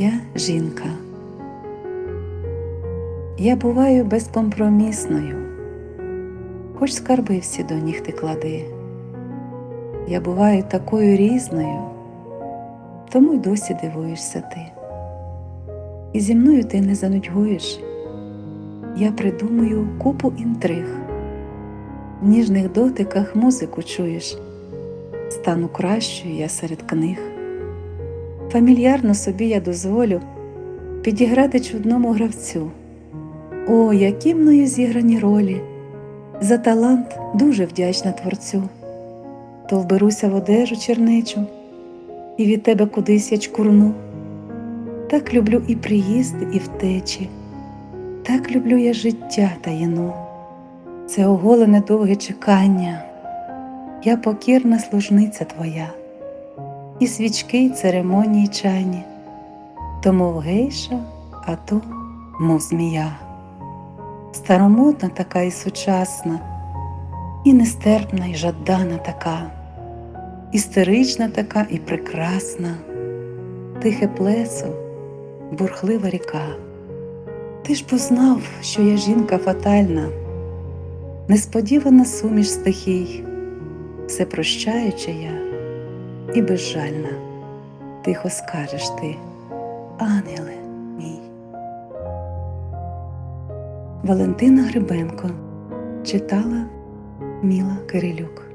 Я жінка. Я буваю безкомпромісною, хоч скарби всі до ніг ти клади. Я буваю такою різною, тому й досі дивуєшся ти. І зі мною ти не занудьгуєш. Я придумую купу інтриг, в ніжних дотиках музику чуєш, стану кращою я серед книг. Фамільярно собі я дозволю підіграти чудному гравцю. О, які мною зіграні ролі! За талант дуже вдячна творцю. То вберуся в одежу чернечу, і від тебе кудись я чкурну. Так люблю і приїзди, і втечі, так люблю я життя таєну. Це оголене довге чекання, я покірна служниця твоя, і свічки, й церемонії чайні, то мов гейша, а то мов змія. Старомодна така і сучасна, і нестерпна, і жадана така, істерична така і прекрасна, тихе плесо, бурхлива ріка. Ти ж познав, що я жінка фатальна, несподівана суміш стихій, все прощаюча я і безжальна, тихо скажеш ти, ангеле мій. Валентина Грибенко читала Міла Кирилюк.